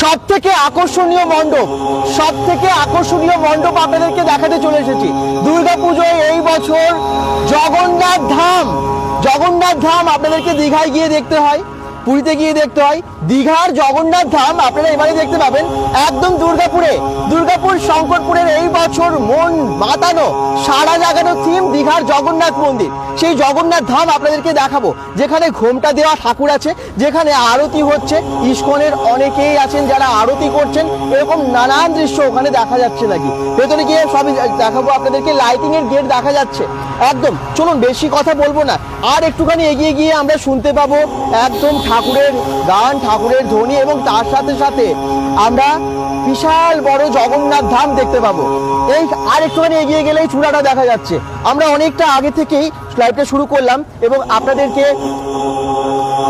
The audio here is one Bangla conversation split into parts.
সব থেকে আকর্ষণীয় মণ্ডপ সব থেকে আকর্ষণীয় মণ্ডপ আপনাদেরকে দেখাতে চলে এসেছি। দুর্গাপুজোয় এই বছর জগন্নাথ ধাম জগন্নাথ ধাম আপনাদেরকে দীঘায় গিয়ে দেখতে হয়। পুরীতে গিয়ে দেখতে হয়। দীঘার জগন্নাথ ধাম, আপনারা এবারে দেখতে পাবেন, একদম দুর্গাপুরে। দুর্গাপুর শঙ্করপুরের এই বছর মন মাতানো সারা জাগানো থিম দীঘার জগন্নাথ মন্দির। সেই জগন্নাথ ধাম আপনাদেরকে দেখাবো। যেখানে ঘোমটা দেওয়া ঠাকুর আছে, যেখানে আরতি হচ্ছে। ইস্কনের অনেকেই আছেন যারা আরতি করছেন। এরকম নানান দৃশ্য ওখানে দেখা যাচ্ছে নাকি। ভেতরে গিয়ে সবই দেখাবো আপনাদেরকে। লাইটিং এর গেট দেখা যাচ্ছে। একদম, চলুন, বেশি কথা বলব না। আর একটুখানি এগিয়ে গিয়ে আমরা শুনতে পাবো একদম ঠাকুরের গান, ঠাকুরের ধ্বনি এবং তার সাথে সাথে আমরা বিশাল বড় জগন্নাথ ধাম দেখতে পাবো। এই আর একটুখানি এগিয়ে গেলেই চূড়াটা দেখা যাচ্ছে। আমরা অনেকটা আগে থেকেই স্লাইডটা শুরু করলাম এবং আপনাদেরকে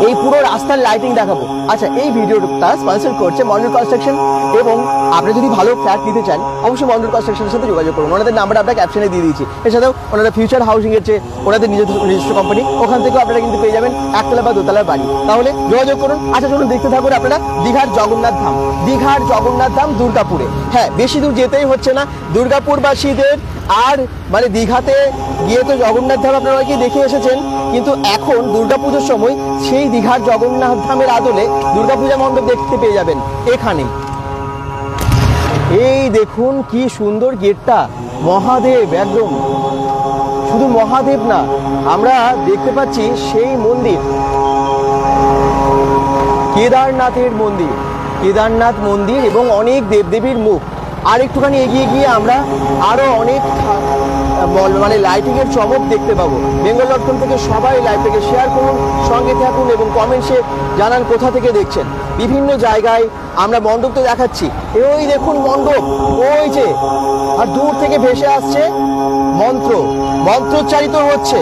এই পুরো রাস্তার লাইটিং দেখাবো। আচ্ছা এই ভিডিওটা স্পন্সর করছে মন্ডল কনস্ট্রাকশন এবং আপনি যদি ভালো ফ্ল্যাট নিতে চান, অবশ্যই মন্ডল কনস্ট্রাকশনের সাথে যোগাযোগ করুন। ওনাদের নাম্বার আপনার ক্যাপশনে দিয়ে দিয়েছি। এছাড়াও ওনারা ফিউচার হাউসিং এর যে ওনাদের নিজস্ব নিজস্ব কোম্পানি ওখান থেকেও আপনারা কিন্তু পেয়ে যাবেন একতলা বা দোতলার বাড়ি। তাহলে যোগাযোগ করুন। আচ্ছা চলুন দেখতে থাকুন আপনারা দীঘার জগন্নাথ ধাম। দীঘার জগন্নাথ ধাম দুর্গাপুরে। হ্যাঁ বেশি দূর যেতেই হচ্ছে না। দুর্গাপুরবাসীদের আর মানে দীঘাতে গিয়ে তো জগন্নাথ ধাম আপনারা অনেকেই দেখে এসেছেন, কিন্তু এখন দুর্গাপুজোর সময় সেই দীঘার জগন্নাথ ধামের আদলে দুর্গাপূজা মণ্ডপ দেখতে পেয়ে যাবেন এখানে। এই দেখুন কি সুন্দর গেটটা, মহাদেব একদম। শুধু মহাদেব না, আমরা দেখতে পাচ্ছি সেই মন্দির। কেদারনাথের মন্দির, কেদারনাথ মন্দির এবং অনেক দেবদেবীর মুখ। আর একটুখানি এগিয়ে গিয়ে আমরা আরও অনেক মানে লাইটিং এর চমক দেখতে পাবো। বেঙ্গল ডট থেকে সবাই লাইভটাকে শেয়ার করুন, সঙ্গে থাকুন এবং কমেন্টসে জানান কোথা থেকে দেখছেন। বিভিন্ন জায়গায় আমরা মণ্ডপ তো দেখাচ্ছি। ওই দেখুন মণ্ডপ, ওই যে, আর দূর থেকে ভেসে আসছে মন্ত্র। মন্ত্রোচ্চারিত হচ্ছে।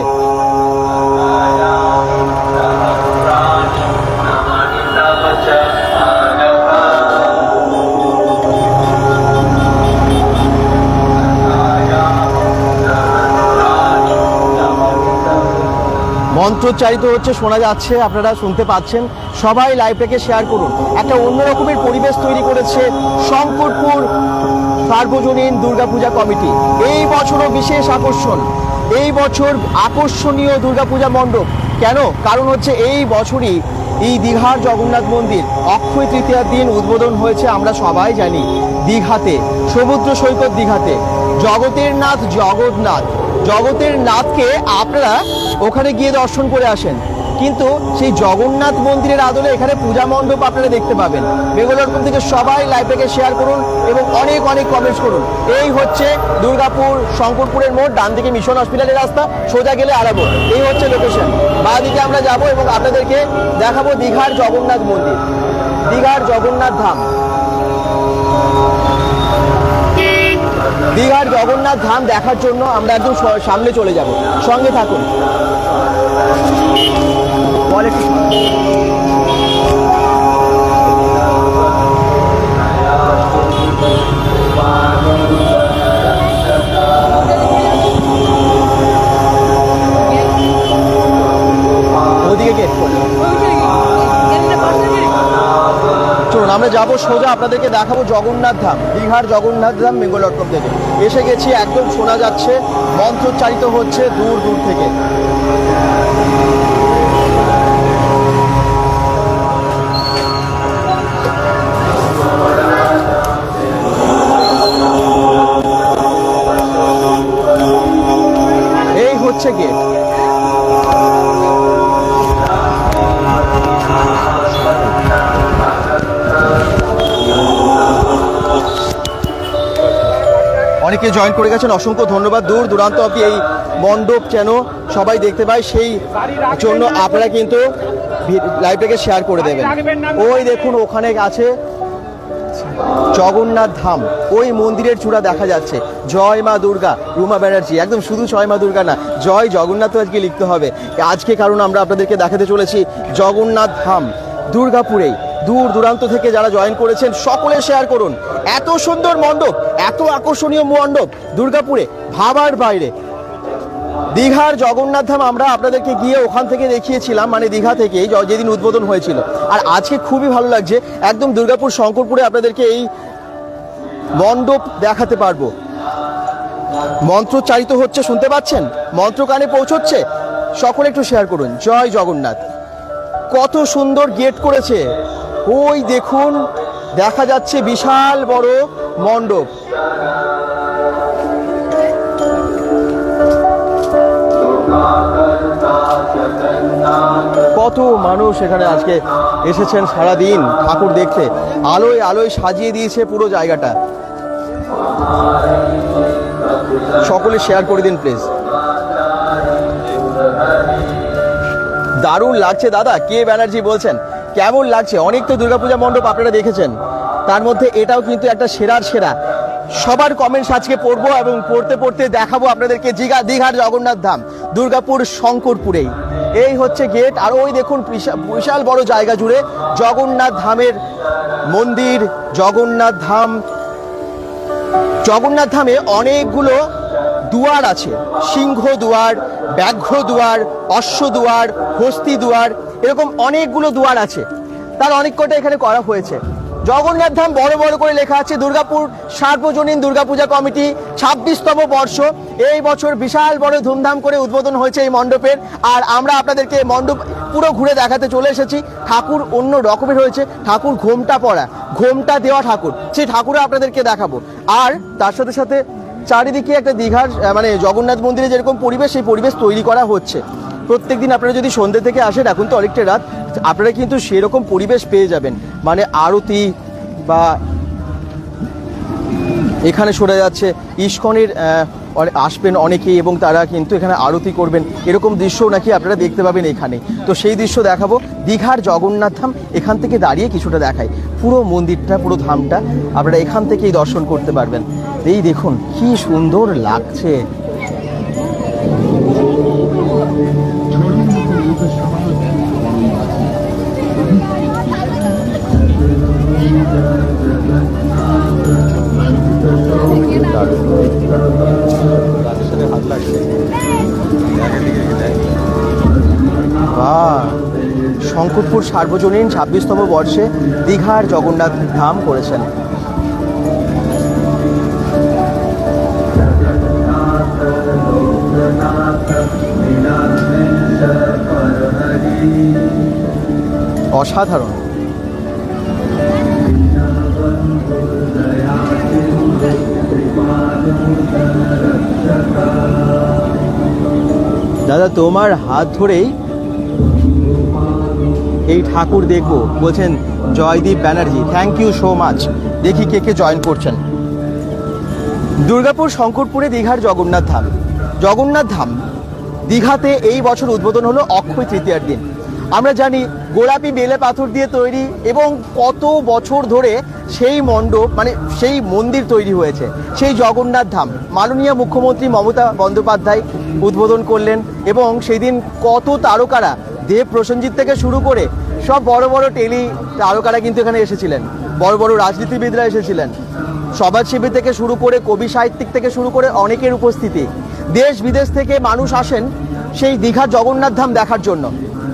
মন্ত্রোচ্চারিত হচ্ছে, শোনা যাচ্ছে, আপনারা শুনতে পাচ্ছেন। সবাই লাইভটাকে শেয়ার করুন। একটা অন্য রকমের পরিবেশ তৈরি করেছে শঙ্করপুর সার্বজনীন দুর্গাপূজা কমিটি। এই বছরও বিশেষ আকর্ষণ। এই বছর আকর্ষণীয় দুর্গাপূজা মণ্ডপ। কেন? কারণ হচ্ছে এই বছরই এই দীঘার জগন্নাথ মন্দির অক্ষয় তৃতীয়ার দিন উদ্বোধন হয়েছে, আমরা সবাই জানি, দীঘাতে, সমুদ্র সৈকত দীঘাতে। জগতের নাথ জগন্নাথ। জগতের নাথকে আপনারা ওখানে গিয়ে দর্শন করে আসেন। কিন্তু সেই জগন্নাথ মন্দিরের আদলে এখানে পূজা মণ্ডপ আপনারা দেখতে পাবেন। বেঙ্গল ডট থেকে সবাই লাইভটাকে শেয়ার করুন এবং অনেক অনেক কমেন্টস করুন। এই হচ্ছে দুর্গাপুর, শঙ্করপুরের মোড় ডান দিকে মিশন হসপিটালের রাস্তা, সোজা গেলে আরাবো। এই হচ্ছে লোকেশন বাঁ দিকে আমরা যাব এবং আপনাদেরকে দেখাবো দীঘার জগন্নাথ মন্দির। দীঘার জগন্নাথ ধাম। দীঘার জগন্নাথ ধাম দেখার জন্য আমরা একদম সামনে চলে যাব। সঙ্গে থাকুন। ওদিকে গেট চলুন, আমরা যাব সোজা, আপনাদেরকে দেখাবো জগন্নাথ ধাম দীঘার জগন্নাথ ধাম বেঙ্গল ডট থেকে। এসে গেছি, একদম শোনা যাচ্ছে, মন্ত্রোচ্চারিত হচ্ছে দূর দূর থেকে। এই হচ্ছে গেট। অনেকে জয়েন করে গেছেন। অসংখ্য ধন্যবাদ। দূর দূরান্ত অব্দি এই মণ্ডপ যেন সবাই দেখতে পায়, সেই জন্য আপনারা কিন্তু লাইভটাকে শেয়ার করে দেবেন। ওই দেখুন, ওখানে আছে জগন্নাথ ধাম। ওই মন্দিরের চূড়া দেখা যাচ্ছে। জয় মা দুর্গা, রুমা ব্যানার্জি। একদম শুধু জয় মা দুর্গা না, জয় জগন্নাথ আজকে লিখতে হবে। আজকে কারণ আমরা আপনাদেরকে দেখাতে চলেছি জগন্নাথ ধাম, দুর্গাপুরেই। দূর দূরান্ত থেকে যারা জয়েন করেছেন, সকলে শেয়ার করুন। এত সুন্দর মণ্ডপ, এত আকর্ষণীয় মণ্ডপ দুর্গাপুরে, ভাবার বাইরে। দীঘার জগন্নাথ ধাম আমরা আপনাদেরকে গিয়ে ওখান থেকে দেখিয়েছিলাম মানে দীঘা থেকে যেদিন উদ্বোধন হয়েছিল। আর আজকে খুবই ভালো লাগছে, একদম দুর্গাপুর শঙ্করপুরে আপনাদেরকে এই মণ্ডপ দেখাতে পারব। মন্ত্রোচ্চারিত হচ্ছে, শুনতে পাচ্ছেন? মন্ত্র কানে পৌঁছচ্ছে, সকলে একটু শেয়ার করুন। জয় জগন্নাথ। কত সুন্দর গেট করেছে। ওই দেখুন, দেখা যাচ্ছে বিশাল বড় মণ্ডপ। কত মানুষ এখানে আজকে এসেছেন সারাদিন ঠাকুর দেখতে। আলোয় আলোয় সাজিয়ে দিয়েছে পুরো জায়গাটা। সকলে শেয়ার করে দিন প্লিজ দারুণ লাগছে, দাদা। কে ব্যানার্জি বলছেন? কেমন লাগছে। অনেক তো দুর্গাপূজা মণ্ডপ আপনারা দেখেছেন। তার মধ্যে এটাও কিন্তু একটা সেরার সেরা। সবার কমেন্টস আজকে পড়ব এবং পড়তে পড়তে দেখাবো আপনাদেরকে দীঘা দীঘার জগন্নাথ ধাম, দুর্গাপুর শঙ্করপুরেই এই হচ্ছে গেট আর ওই দেখুন বিশা- বিশাল বড় জায়গা জুড়ে জগন্নাথ ধামের মন্দির, জগন্নাথ ধাম। জগন্নাথ ধামে অনেকগুলো দুয়ার আছে। সিংহ দুয়ার, ব্যাঘ্র দুয়ার, অশ্ব দুয়ার, হস্তি দুয়ার, এরকম অনেকগুলো দুয়ার আছে। তার অনেক কটা এখানে করা হয়েছে। জগন্নাথ ধাম বড় বড় করে লেখা আছে, দুর্গাপুর সার্বজনীন দুর্গাপূজা কমিটি, ছাব্বিশতম বর্ষ। এই বছর বিশাল বড় ধুমধাম করে উদ্বোধন হয়েছে এই মণ্ডপের। আর আমরা আপনাদেরকে মণ্ডপ পুরো ঘুরে দেখাতে চলে এসেছি। ঠাকুর অন্য রকমের হয়েছে, ঠাকুর ঘোমটা পড়া, ঘোমটা দেওয়া ঠাকুর। সেই ঠাকুরও আপনাদেরকে দেখাবো। আর তার সাথে সাথে চারিদিকে একটা দীঘার মানে জগন্নাথ মন্দিরে যেরকম পরিবেশ, সেই পরিবেশ তৈরি করা হচ্ছে। প্রত্যেক দিন আপনারা যদি সন্ধ্যে থেকে আসেন, এখন তো অনেকটা রাত, আপনারা কিন্তু সেরকম পরিবেশ পেয়ে যাবেন। মানে আরতি বা এখানে সরে যাচ্ছে, ইস্কনের আসবেন অনেকেই এবং তারা কিন্তু এখানে আরতি করবেন। এরকম দৃশ্য নাকি আপনারা দেখতে পাবেন এখানে। তো সেই দৃশ্য দেখাবো। দীঘার জগন্নাথ ধাম এখান থেকে দাঁড়িয়ে কিছুটা দেখাই পুরো মন্দিরটা, পুরো ধামটা আপনারা এখান থেকেই দর্শন করতে পারবেন। এই দেখুন, কি সুন্দর লাগছে। বাহ। শঙ্করপুর সার্বজনীন ছাব্বিশতম বর্ষে দীঘার জগন্নাথ ধাম করেছেন। অসাধারণ। দাদা তোমার হাত ধরেই এই ঠাকুর দেখব। বলছেন, Joydeep Banerjee thank you so much দেখি কে কে জয়েন করছেন। দুর্গাপুর শঙ্করপুরে দীঘার জগন্নাথ ধাম। জগন্নাথ ধাম, দীঘাতে এই বছর উদ্বোধন হলো অক্ষয় তৃতীয়ার দিন। আমরা জানি, গোলাপি বেলে পাথর দিয়ে তৈরি এবং কত বছর ধরে সেই মণ্ডপ মানে সেই মন্দির তৈরি হয়েছে। সেই জগন্নাথ ধাম। মাননীয় মুখ্যমন্ত্রী মমতা বন্দ্যোপাধ্যায় উদ্বোধন করলেন এবং সেই দিন কত তারকারা, দেব প্রসেনজিৎ থেকে শুরু করে সব বড় বড় টেলি তারকারা কিন্তু এখানে এসেছিলেন। বড় বড় রাজনীতিবিদরা এসেছিলেন। সমাজসেবী থেকে শুরু করে কবি সাহিত্যিক থেকে শুরু করে অনেকের উপস্থিতি। দেশ বিদেশ থেকে মানুষ আসেন সেই দীঘার জগন্নাথ ধাম দেখার জন্য।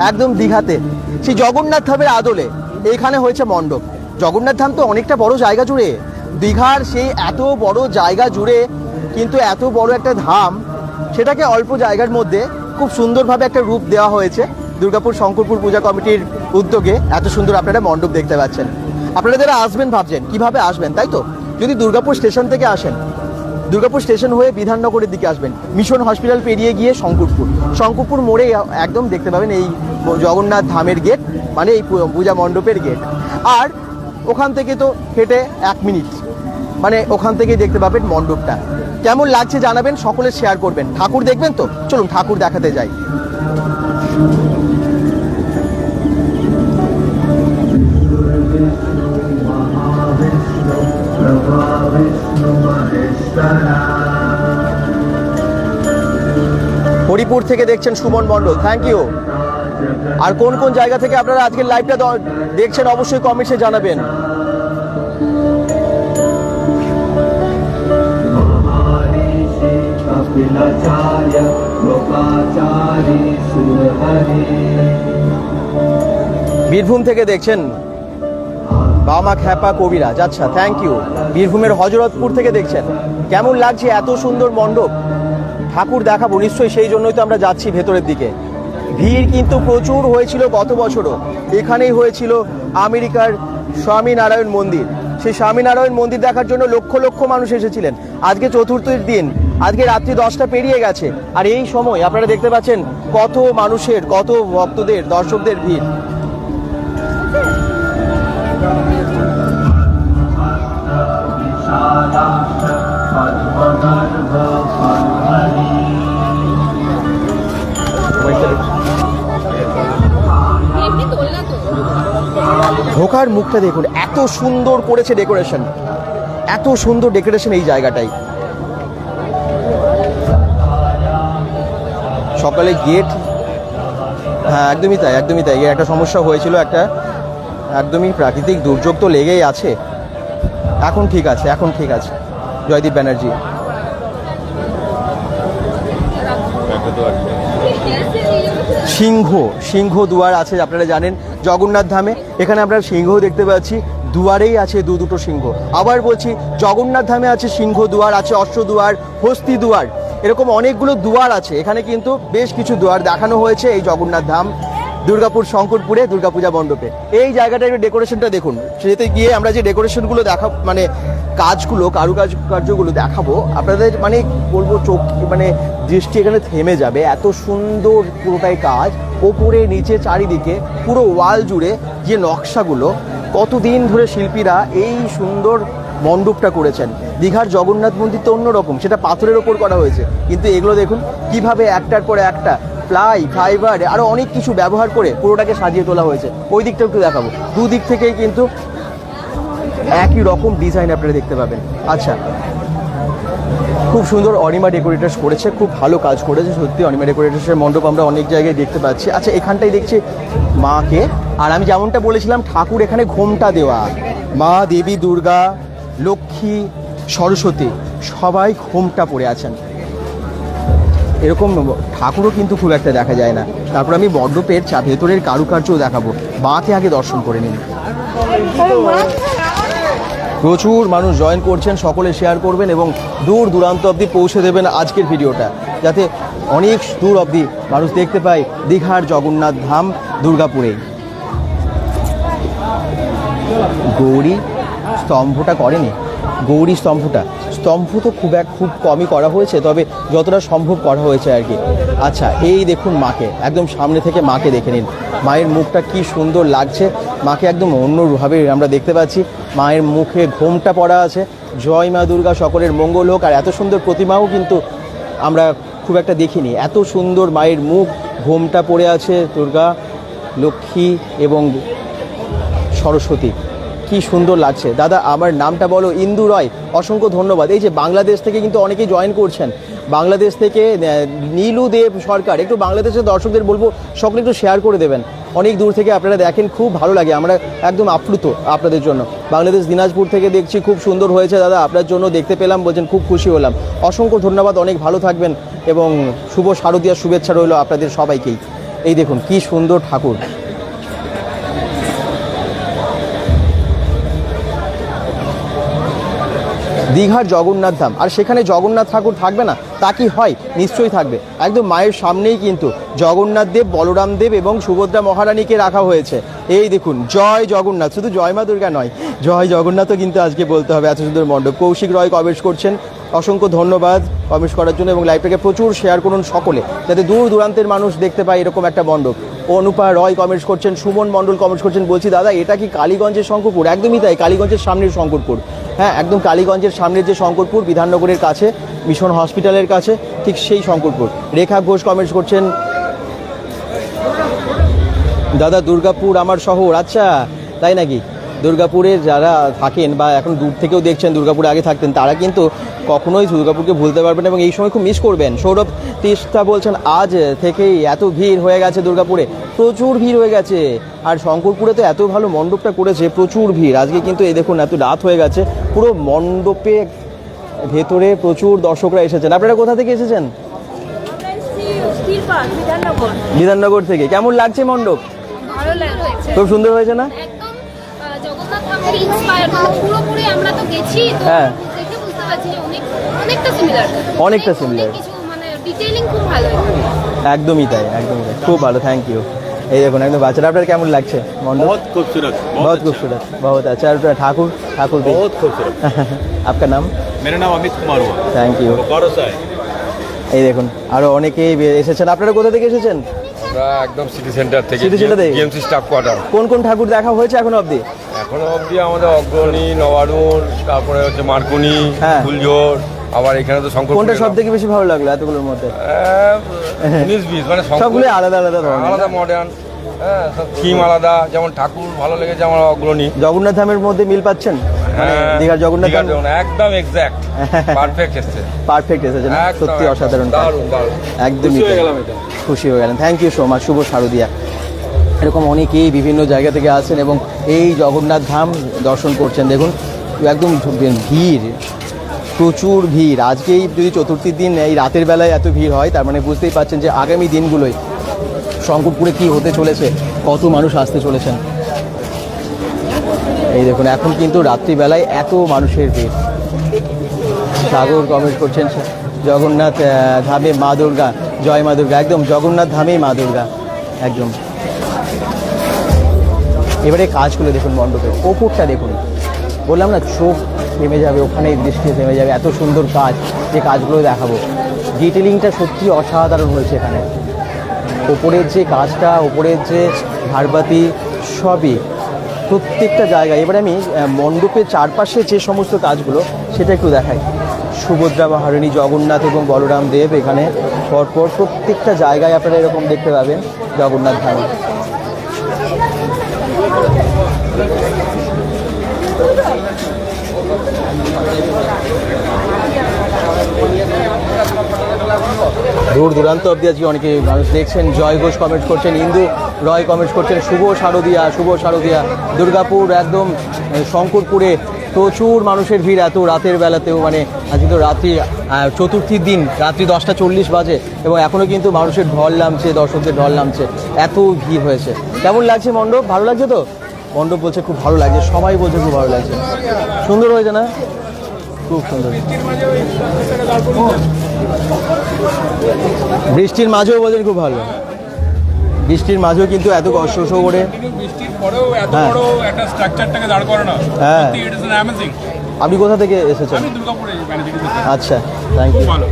একদম দীঘাতে। সেই জগন্নাথ ধামের আদলে এখানে হয়েছে মণ্ডপ। জগন্নাথ ধাম তো অনেকটা বড় জায়গা জুড়ে। দীঘার সেই এত বড় জায়গা জুড়ে কিন্তু এত বড় একটা ধাম, সেটাকে অল্প জায়গার মধ্যে খুব সুন্দরভাবে একটা রূপ দেওয়া হয়েছে দুর্গাপুর শঙ্করপুর পূজা কমিটির উদ্যোগে। এত সুন্দর আপনারা মণ্ডপ দেখতে পাচ্ছেন। আপনারা যারা আসবেন ভাবছেন, কীভাবে আসবেন, তাই তো? যদি দুর্গাপুর স্টেশন থেকে আসেন, দুর্গাপুর স্টেশন হয়ে বিধাননগরের দিকে আসবেন, মিশন হসপিটাল পেরিয়ে গিয়ে শঙ্করপুর। শঙ্করপুর মোড়ে একদম দেখতে পাবেন এই জগন্নাথ ধামের গেট মানে এই পূজা মণ্ডপের গেট আর ওখান থেকে তো হেঁটে এক মিনিট। মানে ওখান থেকেই দেখতে পাবেন মণ্ডপটা। কেমন লাগছে জানাবেন, সকলে শেয়ার করবেন। ঠাকুর দেখবেন তো? চলুন, ঠাকুর দেখাতে যাই। হরিপুর থেকে দেখছেন সুমন মণ্ডল। থ্যাংক ইউ আর কোন কোন জায়গা থেকে আপনারা আজকের লাইভটা দেখছেন অবশ্যই কমেন্টে জানাবেন। বীরভূম থেকে দেখছেন বাবা খ্যাপা কবিরাজ। আচ্ছা থ্যাংক ইউ বীরভূমের হজরতপুর থেকে দেখছেন। কেমন লাগছে এত সুন্দর মণ্ডপ? ঠাকুর দেখাবো, নিশ্চয়ই সেই জন্যই তো আমরা যাচ্ছি ভেতরের দিকে। ভিড় কিন্তু প্রচুর হয়েছিল গত বছরও। এখানেই হয়েছিল আমেরিকার স্বামীনারায়ণ মন্দির। সেই স্বামীনারায়ণ মন্দির দেখার জন্য লক্ষ লক্ষ মানুষ এসেছিলেন। আজকে চতুর্থীর দিন, আজকে রাত্রি দশটা পেরিয়ে গেছে। আর এই সময় আপনারা দেখতে পাচ্ছেন কত মানুষের, কত ভক্তদের, দর্শকদের ভিড়। সাদা ঢোকার মুখটা দেখুন, এত সুন্দর করেছে ডেকোরেশন এত সুন্দর ডেকোরেশন এই জায়গাটাই। সকালে গেট হ্যাঁ একদমই তাই একদমই তাই। একটা সমস্যা হয়েছিল একটা, একদমই প্রাকৃতিক দুর্যোগ তো লেগেই আছে। এখন ঠিক আছে, এখন ঠিক আছে। জয়দীপ ব্যানার্জি। সিংহ সিংহ দুয়ার আছে, আপনারা জানেন। জগন্নাথ ধামে। এখানে আমরা সিংহ দেখতে পাচ্ছি। দুয়ারেই আছে দু দুটো সিংহ। আবার বলছি, জগন্নাথ ধামে আছে সিংহ দুয়ার, আছে অশ্ব দুয়ার, হস্তি দুয়ার। এরকম অনেকগুলো দুয়ার আছে। এখানে কিন্তু বেশ কিছু দুয়ার দেখানো হয়েছে এই জগন্নাথ ধাম। দুর্গাপুর, শঙ্করপুরে দুর্গাপূজা মণ্ডপে। এই জায়গাটার একটু ডেকোরেশনটা দেখুন। সেটাতে গিয়ে আমরা যে ডেকোরেশনগুলো দেখা মানে কাজগুলো, কারুকাজ কার্যগুলো দেখাবো, আপনাদের মানে বলব চোখ মানে দৃষ্টি এখানে থেমে যাবে। এত সুন্দর পুরোটাই কাজ। ওপরে, নিচে, চারিদিকে পুরো ওয়াল জুড়ে যে নকশাগুলো, কতদিন ধরে শিল্পীরা এই সুন্দর মণ্ডপটা করেছেন। দীঘার জগন্নাথ মন্দির তো অন্যরকম, সেটা পাথরের ওপর করা হয়েছে। কিন্তু এগুলো দেখুন, কীভাবে একটার পরে একটা প্লাই, ফাইবার আরও অনেক কিছু ব্যবহার করে পুরোটাকে সাজিয়ে তোলা হয়েছে। ওই দিকটাও একটু দেখাবো। দুদিক থেকেই কিন্তু একই রকম ডিজাইন আপনারা দেখতে পাবেন। আচ্ছা। খুব সুন্দর অনিমা ডেকোরেটার্স করেছে, খুব ভালো কাজ করেছে, সত্যি অনিমা ডেকোরেটার্সের মণ্ডপ আমরা অনেক জায়গায় দেখতে পাচ্ছি। আচ্ছা এখানটাই দেখছি মাকে, আর আমি যেমনটা বলেছিলাম, ঠাকুর এখানে ঘোমটা দেওয়া। মা, দেবী, দুর্গা, লক্ষ্মী, সরস্বতী, সবাই ঘোমটা পড়ে আছেন। এরকম ঠাকুরও কিন্তু খুব একটা দেখা যায় না। তারপর আমি বড্ডপের চা, ভেতরের কারুকার্যও দেখাবো। মাকে আগে দর্শন করে নিন। প্রচুর মানুষ জয়েন করছেন, সকলে শেয়ার করবেন এবং দূর দূরান্ত অবধি পৌঁছে দেবেন আজকের ভিডিওটা। যাতে অনেক দূর অবধি মানুষ দেখতে পায় দীঘার জগন্নাথ ধাম, দুর্গাপুরে। গৌরী স্তম্ভটা করেনি। গৌরী স্তম্ভটা। স্তম্ভ তো খুব এক খুব কমই করা হয়েছে, তবে যতটা সম্ভব করা হয়েছে আর কি। আচ্ছা এই দেখুন মাকে, একদম সামনে থেকে মাকে দেখে নিন। মায়ের মুখটা কি সুন্দর লাগছে। মাকে একদম অন্যভাবে আমরা দেখতে পাচ্ছি। মায়ের মুখে ঘোমটা পড়া আছে। জয় মা দুর্গা সকলের মঙ্গল হোক, আর এত সুন্দর প্রতিমাও কিন্তু আমরা খুব একটা দেখিনি। এত সুন্দর মায়ের মুখ, ঘোমটা পড়ে আছে দুর্গা, লক্ষ্মী এবং সরস্বতী। কি সুন্দর লাগছে। দাদা, আমার নামটা বলো ইন্দু রয়। অসংখ্য ধন্যবাদ। এই যে বাংলাদেশ থেকে কিন্তু অনেকেই জয়েন করছেন। বাংলাদেশ থেকে নীলু দেব সরকার, একটু বাংলাদেশের দর্শকদের বলব, সকলে একটু শেয়ার করে দেবেন। অনেক দূর থেকে আপনারা দেখেন, খুব ভালো লাগে। আমরা একদম আপ্লুত আপনাদের জন্য। বাংলাদেশ দিনাজপুর থেকে দেখছি, খুব সুন্দর হয়েছে দাদা, আপনার জন্য দেখতে পেলাম, বলছেন, খুব খুশি হলাম। অসংখ্য ধন্যবাদ, অনেক ভালো থাকবেন এবং শুভ শারদীয় শুভেচ্ছা রইল আপনাদের সবাইকেই। এই দেখুন, কি সুন্দর ঠাকুর। দীঘার জগন্নাথ ধাম। আর সেখানে জগন্নাথ ঠাকুর থাকবে না? তা কি হয়? নিশ্চয়ই থাকবে। একদম মায়ের সামনেই কিন্তু জগন্নাথ দেব, বলরাম দেব এবং সুভদ্রা মহারানীকে রাখা হয়েছে। এই দেখুন, জয় জগন্নাথ। শুধু জয় মা দুর্গা নয়, জয় জগন্নাথও কিন্তু আজকে বলতে হবে এত সুন্দর মণ্ডপ। কৌশিক রয় কবেশ করছেন, অসংখ্য ধন্যবাদ কমেন্টস করার জন্য এবং লাইভটাকে প্রচুর শেয়ার করুন সকলে, যাতে দূর দূরান্তের মানুষ দেখতে পায় এরকম একটা মণ্ডপ। অনুপা রয় কমেন্টস করছেন, সুমন মণ্ডল কমেন্টস করছেন, বলছি, দাদা, এটা কি কালীগঞ্জের শঙ্করপুর? একদমই তাই, কালীগঞ্জের সামনের শঙ্করপুর। হ্যাঁ একদম কালীগঞ্জের সামনের যে শঙ্করপুর বিধাননগরের কাছে মিশন হসপিটালের কাছে, ঠিক সেই শঙ্করপুর। রেখা ঘোষ কমেন্টস করছেন, দাদা, দুর্গাপুর আমার শহর আচ্ছা তাই নাকি? দুর্গাপুরের যারা থাকেন বা এখন দূর থেকেও দেখছেন দুর্গাপুরে আগে থাকতেন, তারা কিন্তু কখনোই দুর্গাপুরকে ভুলতে পারবেন এবং এই সময় খুব মিস করবেন। সৌরভ তিস্তা বলছেন, আজ থেকেই এত ভিড় হয়ে গেছে দুর্গাপুরে, প্রচুর ভিড় হয়ে গেছে। আর শঙ্করপুরে তো এত ভালো মণ্ডপটা করেছে, প্রচুর ভিড়। আজকে কিন্তু এই দেখুন, এত রাত হয়ে গেছে, পুরো মণ্ডপে ভেতরে প্রচুর দর্শকরা এসেছেন। আপনারা কোথা থেকে এসেছেন? বিধাননগর থেকে। কেমন লাগছে মণ্ডপ? খুব সুন্দর হয়েছে না? মানে হ্যাঁ। অনেকটা সিমিলার মানে একদমই তাই একদমই তাই। খুব ভালো থ্যাংক ইউ এই দেখুন একদম বাচ্চারা আপনার কেমন লাগছে মণ্ডপ बहुत खूबसूरत बहुत खूबसूरत बहुत अच्छा और ठाकुर ठाकुर भी बहुत खूबसूरत आपका नाम मेरा नाम अमित कुमार हुआ থ্যাংক ইউ बोकारो से है এই দেখুন আরো অনেকেই বে- এসেছেন আপনারা কোথা থেকে এসেছেন আমরা একদম সিটি সেন্টার থেকে City center থেকে? জিএমসি স্টাফ কোয়ার্টার কোন কোন ঠাকুর দেখা হয়েছে এখনো অবধি এখনো অবধি আমাদের অগ্রণী নবারুণ তারপরে হচ্ছে মার্কুনি হ্যাঁ। ফুলজোর আবার এখানে তো শঙ্কর কোনটা সব থেকে বেশি ভালো লাগল এতগুলোর মধ্যে? উনিশ বিশ মানে সবগুলো আলাদা আলাদা ধরনের। আলাদা মডার্ন হ্যাঁ থিম আলাদা যেমন ঠাকুর ভালো লেগেছে আমার অগ্রণী। জগন্নাথ ধামের মধ্যে মিল পাচ্ছেন? মানে হ্যাঁ, দীঘার জগন্নাথ একদম এক্স্যাক্ট পারফেক্ট এসছে। পারফেক্ট এসেছে সত্যি অসাধারণ একদমই খুশি হয়ে গেলাম এটা। খুশি হয়ে গেলেন। থ্যাংক ইউ সো মাচ শুভ শারদিয়া। এরকম অনেকেই বিভিন্ন জায়গা থেকে আসেন এবং এই জগন্নাথ ধাম দর্শন করছেন। দেখুন একদম ভিড়। প্রচুর ভিড়। আজকেই যদি চতুর্থীর দিন এই রাতের বেলায় এত ভিড় হয়, তার মানে বুঝতেই পারছেন যে আগামী দিনগুলোই শঙ্করপুরে কি হতে চলেছে, কত মানুষ আসতে চলেছেন। এই দেখুন, এখন কিন্তু রাত্রিবেলায় এত মানুষের ভিড়। সাগর কমেন্ট করছেন, জগন্নাথ ধামে মা দুর্গা, জয় মা দুর্গা, একদম জগন্নাথ ধামেই মা দুর্গা, একদম। এবারে কাজগুলো দেখুন মণ্ডপের ওপরটা দেখুন। বললাম না, চোখ থেমে যাবে ওখানে দৃষ্টি থেমে যাবে, এত সুন্দর কাজ, যে কাজগুলো দেখাবো। ডিটেলিংটা সত্যি অসাধারণ হয়েছে এখানে। ওপরের যে কাজটা, ওপরের যে ধারবাতি সবই প্রত্যেকটা জায়গায়। এবারে আমি মণ্ডপের চারপাশে যে সমস্ত কাজগুলো, সেটা একটু দেখাই। সুভদ্রা মহারানী, জগন্নাথ এবং বলরাম দেব এখানে, পরপর প্রত্যেকটা জায়গায় আপনারা এরকম দেখতে পাবেন, জগন্নাথ ধামে। দূর দূরান্ত অব্দি আজকে অনেকে মানুষ দেখছেন। জয় ঘোষ কমেন্ট করছেন, ইন্দু রয় কমেন্ট করছেন, শুভ শারদিয়া শুভ শারদিয়া। দুর্গাপুর একদম শঙ্করপুরে প্রচুর মানুষের ভিড়, এত রাতের বেলাতেও মানে আজকে তো রাত্রি চতুর্থীর দিন, রাত্রি দশটা চল্লিশ বাজে, এবং এখনও কিন্তু মানুষের ঢল নামছে, দর্শকদের ঢল নামছে, এত ভিড় হয়েছে। কেমন লাগছে মণ্ডপ? ভালো লাগছে তো? মণ্ডপ বলছে খুব ভালো লাগছে, সবাই বলছে খুব ভালো লাগছে। সুন্দর হয়েছে না? খুব সুন্দর। বৃষ্টির মাঝেও বলছেন খুব ভালো। বৃষ্টির মাঝেও কিন্তু এত কষ্ট করে। হ্যাঁ। হ্যাঁ। আপনি কোথা থেকে এসেছেন? আচ্ছা থ্যাংক ইউ ভালো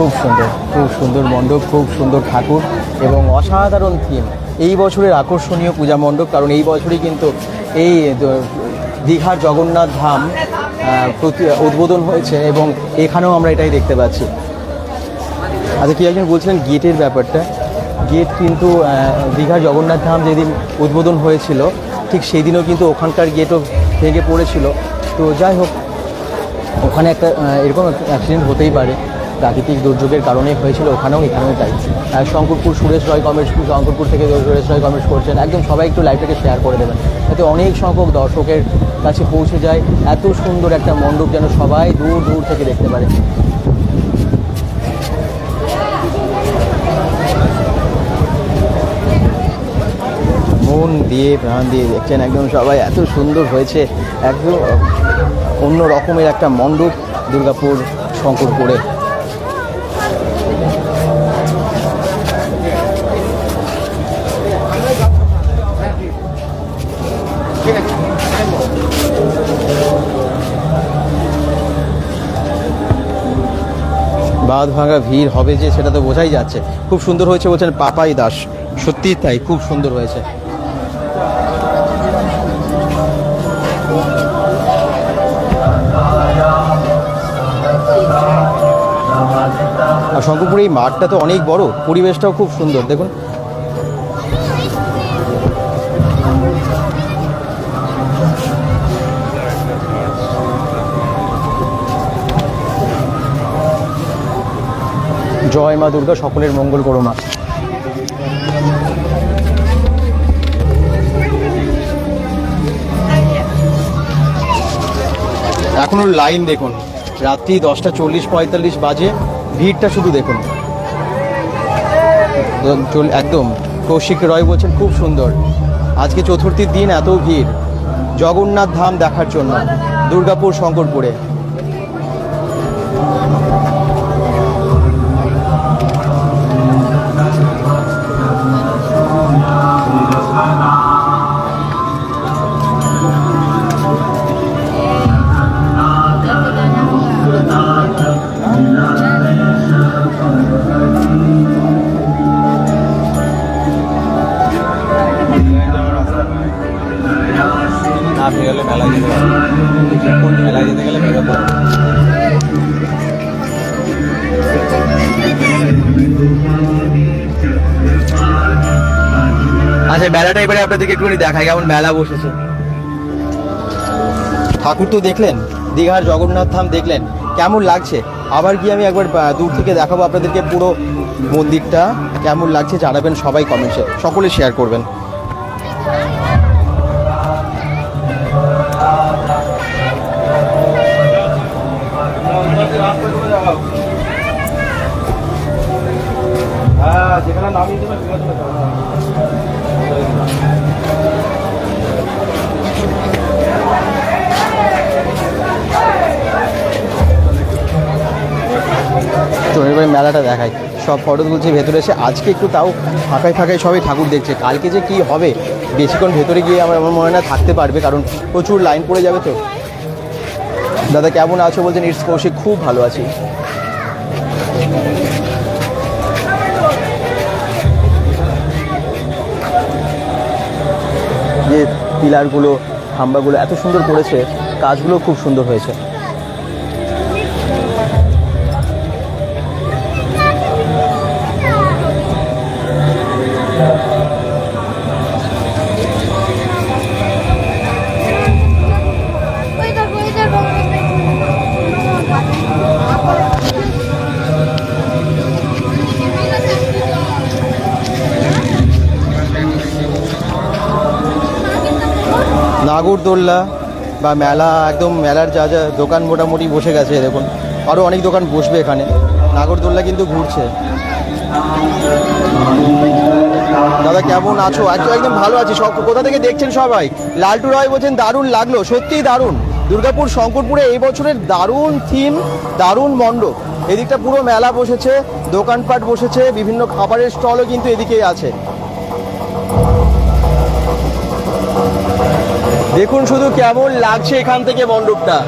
খুব সুন্দর খুব সুন্দর মণ্ডপ, খুব সুন্দর ঠাকুর এবং অসাধারণ থিম এই বছরের আকর্ষণীয় পূজা মণ্ডপ, কারণ এই বছরই কিন্তু এই দীঘার জগন্নাথ ধাম প্রতি, উদ্বোধন হয়েছে এবং এখানেও আমরা এটাই দেখতে পাচ্ছি। আচ্ছা কি একজন বলছিলেন গেটের ব্যাপারটা? গেট কিন্তু দীঘার জগন্নাথ ধাম যেদিন উদ্বোধন হয়েছিল, ঠিক সেই দিনও কিন্তু ওখানকার গেটও ভেঙে পড়েছিল। তো যাই হোক, ওখানে একটা এরকম অ্যাক্সিডেন্ট হতেই পারে। প্রাকৃতিক দুর্যোগের কারণে হয়েছিল, ওখানেও এখানেও তাই। শঙ্করপুর সুরেশ রয় কমেন্টস শঙ্করপুর থেকে সুরেশ রয় কমেন্টস করছেন। একদম সবাই একটু লাইভটাকে শেয়ার করে দেবেন। যাতে অনেক সংখ্যক দর্শকের কাছে পৌঁছে যায়। এত সুন্দর একটা মণ্ডপ যেন সবাই দূর দূর থেকে দেখতে পারে। মন দিয়ে, প্রাণ দিয়ে দেখছেন একদম সবাই। এত সুন্দর হয়েছে। একদম অন্য রকমের একটা মণ্ডপ দুর্গাপুর, শঙ্করপুরে। বাঁধ ভাঙা ভিড় হবে যে, সেটা তো বোঝাই যাচ্ছে। খুব সুন্দর হয়েছে বলছেন পাপাই দাস। সত্যিই তাই, খুব সুন্দর হয়েছে। আর শঙ্করপুরে এই মাঠটা তো অনেক বড়, পরিবেশটাও খুব সুন্দর। দেখুন জয় মা দুর্গা, সকলের মঙ্গল করো মা। এখনও লাইন দেখুন। রাত্রি দশটা চল্লিশ পঁয়তাল্লিশ বাজে, ভিড়টা শুধু দেখুন। একদম, কৌশিক রয় বলছেন, খুব সুন্দর। আজকে চতুর্থীর দিন, এত ভিড়। জগন্নাথ ধাম দেখার জন্য। দুর্গাপুর, শঙ্করপুরে। আপনাদেরকে একটুখানি দেখায় কেমন মেলা বসেছে। ঠাকুর তো দেখলেন, দীঘার জগন্নাথ ধাম দেখলেন, কেমন লাগছে? আবার গিয়ে আমি একবার দূর থেকে দেখাবো আপনাদেরকে পুরো মন্দিরটা, কেমন লাগছে জানাবেন সবাই কমেন্টসে, সকলে শেয়ার করবেন। ফটো তুলছে ভেতরে এসে, আজকে একটু তাও ফাঁকায় ফাঁকায় সবাই ঠাকুর দেখছে। কালকে যে কি হবে, বেশিক্ষণ ভেতরে গিয়ে আমার আমার মনে না থাকতে পারবে, কারণ প্রচুর লাইন পড়ে যাবে তো। দাদা কেমন আছো বলছেন, ইটস কৌশিক, খুব ভালো আছি। যে পিলারগুলো, খাম্বাগুলো এত সুন্দর করেছে কাজগুলো খুব সুন্দর হয়েছে। নাগরদোল্লা বা মেলা, একদম মেলার যা যা দোকান মোটামুটি বসে গেছে, দেখুন। আরও অনেক দোকান বসবে এখানে। নাগরদোল্লা কিন্তু ঘুরছে। দাদা, কেমন আছো? আজ একদম ভালো আছি। সব কোথা থেকে দেখছেন সবাই? লালটু রয় বলছেন, দারুণ লাগল। সত্যিই দারুণ। দুর্গাপুর, শঙ্করপুরে এই বছরের দারুণ থিম, দারুণ মণ্ডপ। এদিকটা পুরো মেলা বসেছে, দোকানপাট বসেছে, বিভিন্ন খাবারের স্টলও কিন্তু এদিকেই আছে। দেখুন শুধু কেমন লাগছে এখান থেকে মণ্ডপটা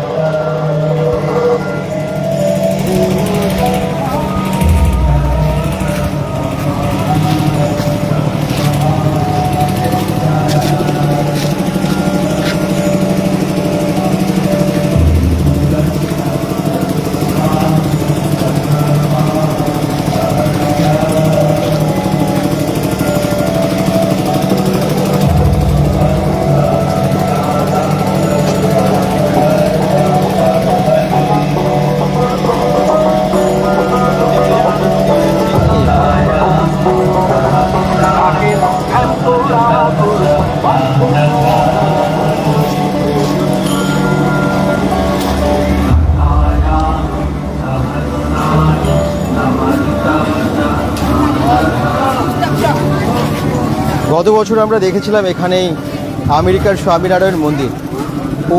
বছর আমরা দেখেছিলাম এখানেই আমেরিকার স্বামীনারায়ণ মন্দির।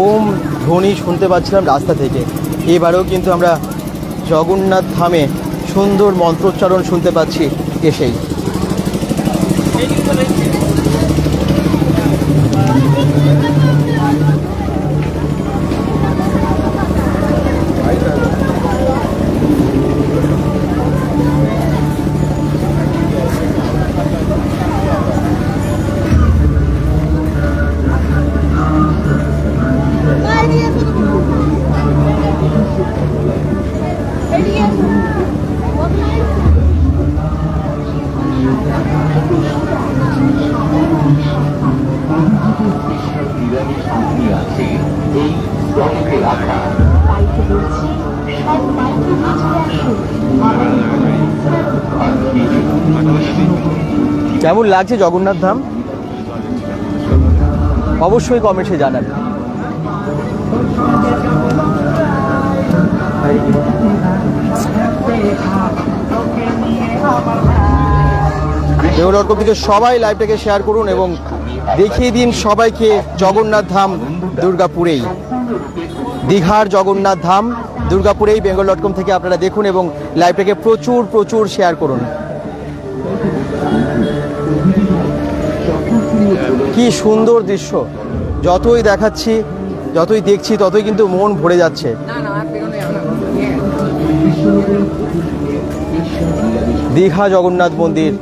ওম ধ্বনি শুনতে পাচ্ছিলাম রাস্তা থেকে। এবারেও কিন্তু আমরা জগন্নাথ ধামে সুন্দর মন্ত্রোচ্চারণ শুনতে পাচ্ছি এসেই। কেমন লাগছে জগন্নাথ ধাম? অবশ্যই কমেন্টে জানাবেন। বেঙ্গল ডট কম থেকে সবাই লাইভটাকে শেয়ার করুন এবং দেখিয়ে দিন সবাইকে জগন্নাথ ধাম দুর্গাপুরেই। দীঘার জগন্নাথ ধাম দুর্গাপুরেই বেঙ্গল ডট কম থেকে আপনারা দেখুন এবং লাইভটাকে প্রচুর প্রচুর শেয়ার করুন। কি সুন্দর দৃশ্য। যতই দেখাচ্ছি যতই দেখছি ততই কিন্তু মন ভরে যাচ্ছে। দীঘা জগন্নাথ মন্দির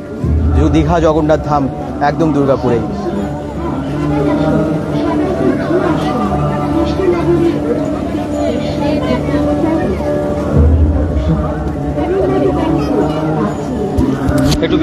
যে দীঘা জগন্নাথ ধাম একদম দুর্গাপুরেই। একটু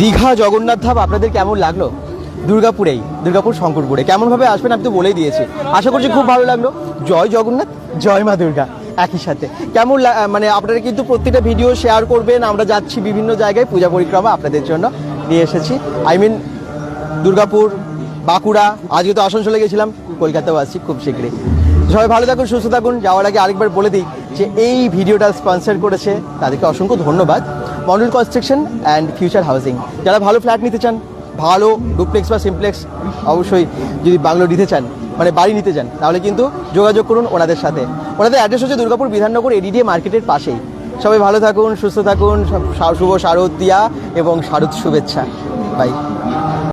দীঘা জগন্নাথ ধাম আপনাদের কেমন লাগল? দুর্গাপুরেই, দুর্গাপুর শঙ্করপুরে। কেমনভাবে আসবেন আমি তো বলেই দিয়েছি। আশা করছি খুব ভালো লাগল। জয় জগন্নাথ, জয় মা দুর্গা। একই সাথে। কেমন মানে আপনারা কিন্তু প্রত্যেকটা ভিডিও শেয়ার করবেন। আমরা যাচ্ছি বিভিন্ন জায়গায় পূজা পরিক্রমা আপনাদের জন্য নিয়ে এসেছি। আই মিন দুর্গাপুর বাঁকুড়া, আজকে তো আসানসোলে গেছিলাম, কলকাতাও আসছি খুব শীঘ্রই। সবাই ভালো থাকুন, সুস্থ থাকুন। যাওয়ার আগে আরেকবার বলে দিই যে এই ভিডিওটা স্পন্সর করেছে, তাদেরকে অসংখ্য ধন্যবাদ। Model construction and future housing যারা ভালো ফ্ল্যাট নিতে চান, ভালো ডুপ্লেক্স বা সিমপ্লেক্স অবশ্যই যদি বাংলো নিতে চান মানে বাড়ি নিতে চান, তাহলে কিন্তু যোগাযোগ করুন ওনাদের সাথে। ওনাদের অ্যাড্রেস হচ্ছে দুর্গাপুর বিধাননগর এডিডিএ মার্কেটের পাশেই। সবাই ভালো থাকুন, সুস্থ থাকুন শুভ শারদ দিয়া এবং শারদ শুভেচ্ছা। বাই